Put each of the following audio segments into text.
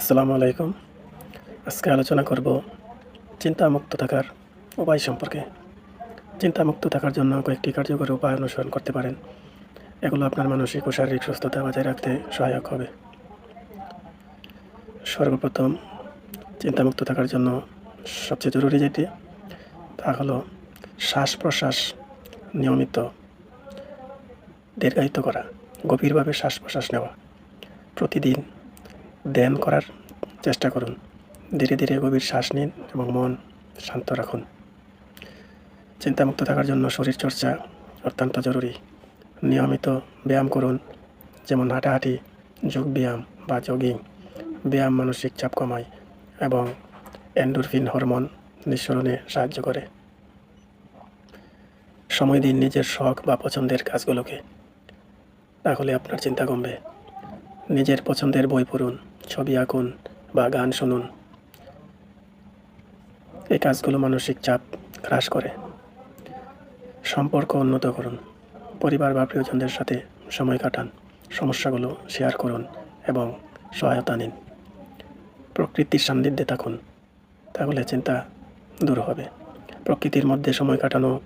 আসসালামু আলাইকুম। আজকে আলোচনা করব চিন্তামুক্ত থাকার উপায় সম্পর্কে। চিন্তামুক্ত থাকার জন্য কয়েকটি কার্যকর উপায় অনুসরণ করতে পারেন। এগুলো আপনার মানসিক ও শারীরিক সুস্থতা বজায় রাখতে সহায়ক হবে। সর্বপ্রথম, চিন্তামুক্ত থাকার জন্য সবচেয়ে জরুরি যেটি, তা হলো শ্বাস প্রশ্বাস নিয়মিত দীর্ঘায়িত করা, গভীরভাবে শ্বাস প্রশ্বাস নেওয়া। প্রতিদিন ধ্যান করার চেষ্টা করুন। ধীরে ধীরে গভীর শ্বাস নিন এবং মন শান্ত রাখুন। চিন্তামুক্ত থাকার জন্য শরীর চর্চা অত্যন্ত জরুরি। নিয়মিত ব্যায়াম করুন, যেমন হাঁটাহাঁটি যোগ ব্যায়াম বা জগিং ব্যায়াম মানসিক চাপ কমায় এবং অ্যান্ডোরফিন হরমোন নিঃসরণে সাহায্য করে। সময় দিন নিজের শখ বা পছন্দের কাজগুলোকে। তাহলে আপনার চিন্তা কমবে। নিজের পছন্দের বই পড়ুন ছবি আঁকুন বা গান শুনুন। এই কাজগুলো মানসিক চাপ হ্রাস করে। সম্পর্ক উন্নত করুন। পরিবার বা প্রিয়জনদের সাথে সময় কাটান। সমস্যাগুলো শেয়ার করুন এবং সহায়তা নিন। প্রকৃতির সান্নিধ্যে থাকুন। তাহলে চিন্তা দূর হবে। প্রকৃতির মধ্যে সময় কাটানো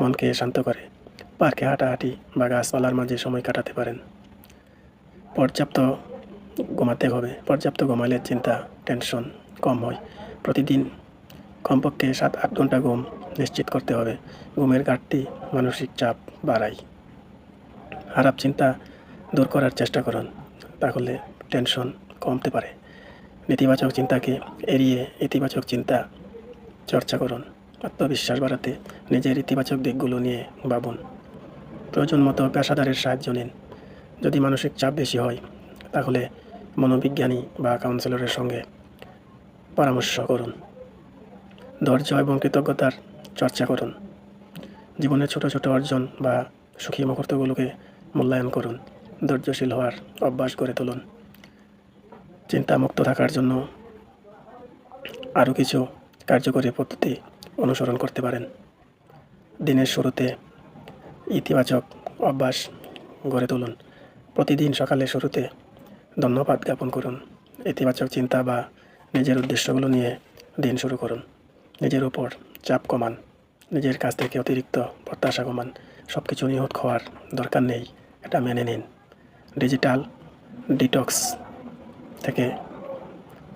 মনকে শান্ত করে। পার্কে হাঁটাহাঁটি বা গাছপালার মাঝে সময় কাটাতে পারেন। পর্যাপ্ত ঘুমাতে হবে। পর্যাপ্ত ঘুমালে চিন্তা, টেনশন কম হয়। প্রতিদিন কমপক্ষে সাত, আট ঘণ্টা ঘুম নিশ্চিত করতে হবে। ঘুমের ঘাটতি মানসিক চাপ বাড়ায়। খারাপ চিন্তা দূর করার চেষ্টা করুন, তাহলে টেনশন কমতে পারে। নেতিবাচক চিন্তাকে এড়িয়ে ইতিবাচক চিন্তা চর্চা করুন। আত্মবিশ্বাস বাড়াতে নিজের ইতিবাচক দিকগুলো নিয়ে ভাবুন। প্রয়োজন মতো পেশাদারের সাহায্য নিন। যদি মানসিক চাপ বেশি হয়, তাহলে মনোবিজ্ঞানী বা কাউন্সিলরের সঙ্গে পরামর্শ করুন। ধৈর্য এবং কৃতজ্ঞতার চর্চা করুন। জীবনের ছোট ছোট অর্জন বা সুখী মুহূর্তগুলোকে মূল্যায়ন করুন। ধৈর্যশীল হওয়ার অভ্যাস গড়ে তুলুন। চিন্তামুক্ত থাকার জন্য আরও কিছু কার্যকরী পদ্ধতি অনুসরণ করতে পারেন। দিনের শুরুতে ইতিবাচক অভ্যাস গড়ে তুলুন। প্রতিদিন সকালে শুরুতে ধন্যবাদ জ্ঞাপন করুন। ইতিবাচক চিন্তা বা নিজের উদ্দেশ্যগুলো নিয়ে দিন শুরু করুন। নিজের উপর চাপ কমান। নিজের কাছ থেকে অতিরিক্ত প্রত্যাশা কমান। সব কিছু নিহত খাওয়ার দরকার নেই, এটা মেনে নিন। ডিজিটাল ডিটক্স থেকে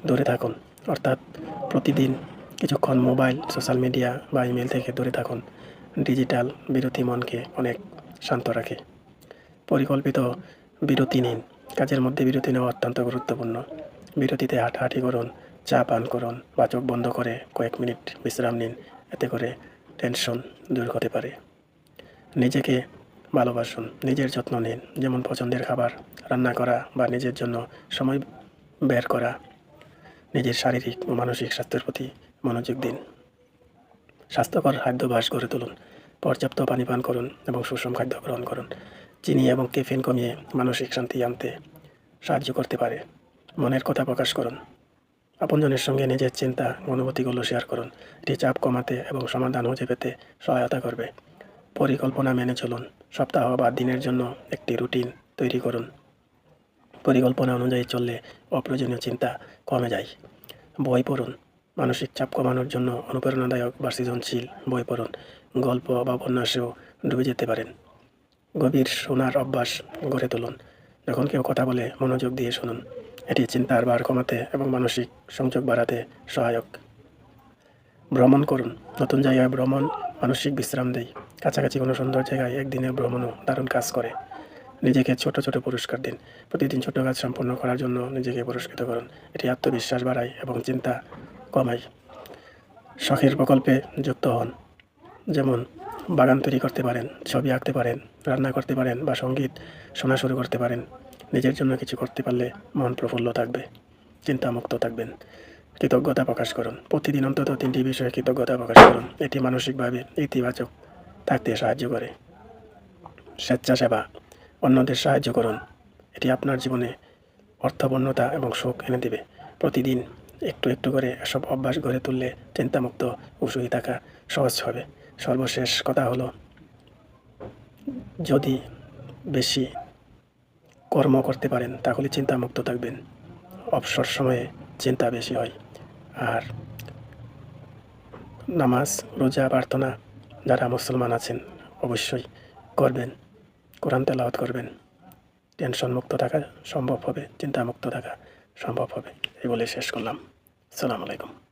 দূরে থাকুন। অর্থাৎ প্রতিদিন কিছুক্ষণ মোবাইল, সোশ্যাল মিডিয়া বা ইমেল থেকে দূরে থাকুন। ডিজিটাল বিরতি মনকে অনেক শান্ত রাখে। পরিকল্পিত বিরতি নিন। কাজের মধ্যে বিরতি নেওয়া অত্যন্ত গুরুত্বপূর্ণ। বিরতিতে হাঁটাহাঁটি করুন, চা পান করুন বা চোখ বন্ধ করে কয়েক মিনিট বিশ্রাম নিন, এতে করে টেনশন দূর হতে পারে। নিজেকে ভালোবাসুন, নিজের যত্ন নিন, যেমন পছন্দের খাবার রান্না করা বা নিজের জন্য সময় বের করা। নিজের শারীরিক ও মানসিক স্বাস্থ্যের প্রতি মনোযোগ দিন। স্বাস্থ্যকর খাদ্যাভ্যাস গড়ে তুলুন। পর্যাপ্ত পানি পান করুন এবং সুষম খাদ্য গ্রহণ করুন। চিনি এবং কেফিন কমিয়ে মানসিক শান্তি আনতে সাহায্য করতে পারে। মনের কথা প্রকাশ করুন। আপনজনের সঙ্গে নিজের চিন্তা, অনুভূতিগুলো শেয়ার করুন। এটি চাপ কমাতে এবং সমাধান খুঁজে পেতে সহায়তা করবে। পরিকল্পনা মেনে চলুন। সপ্তাহ বা দিনের জন্য একটি রুটিন তৈরি করুন। পরিকল্পনা অনুযায়ী চললে অপ্রয়োজনীয় চিন্তা কমে যায়। বই পড়ুন। মানসিক চাপ কমানোর জন্য অনুপ্রেরণাদায়ক বা সৃজনশীল বই পড়ুন। গল্প বা উপন্যাসেও ডুবে যেতে পারেন। গভীর শোনার অভ্যাস গড়ে তুলুন। যখন কেউ কথা বলে, মনোযোগ দিয়ে শুনুন। এটি চিন্তার ভার কমাতে এবং মানসিক সংযোগ বাড়াতে সহায়ক। ভ্রমণ করুন। নতুন জায়গায় ভ্রমণ মানসিক বিশ্রাম দেয়। কাছাকাছি কোনো সুন্দর জায়গায় একদিনের ভ্রমণও দারুণ কাজ করে। নিজেকে ছোট ছোট পুরস্কার দিন। প্রতিদিন ছোট কাজ সম্পন্ন করার জন্য নিজেকে পুরস্কৃত করুন। এটি আত্মবিশ্বাস বাড়ায় এবং চিন্তা কমায়। শখের প্রকল্পে যুক্ত হন। যেমন বাগান তৈরি করতে পারেন, ছবি আঁকতে পারেন, রান্না করতে পারেন বা সংগীত শোনা শুরু করতে পারেন। নিজের জন্য কিছু করতে পারলে মন প্রফুল্ল থাকবে, চিন্তামুক্ত থাকবেন। কৃতজ্ঞতা প্রকাশ করুন। প্রতিদিন অন্তত তিনটি বিষয়ে কৃতজ্ঞতা প্রকাশ করুন। এটি মানসিকভাবে ইতিবাচক থাকতে সাহায্য করে। স্বেচ্ছাসেবা, অন্যদের সাহায্য করুন। এটি আপনার জীবনে অর্থপূর্ণতা এবং সুখ এনে দেবে। প্রতিদিন একটু একটু করে এসব অভ্যাস গড়ে তুললে চিন্তামুক্ত সুখী থাকা সহজ হবে। সর্বশেষ কথা হলো, যদি বেশি কর্ম করতে পারেন, তাহলে চিন্তামুক্ত থাকবেন। অবসর সময়ে চিন্তা বেশি হয়। আর নামাজ, রোজা, প্রার্থনা, যারা মুসলমান আছেন, অবশ্যই করবেন। কোরআন তেলাওয়াত করবেন। টেনশন মুক্ত থাকা সম্ভব হবে, চিন্তামুক্ত থাকা সম্ভব হবে। এই বলে শেষ করলাম। আসসালামু আলাইকুম।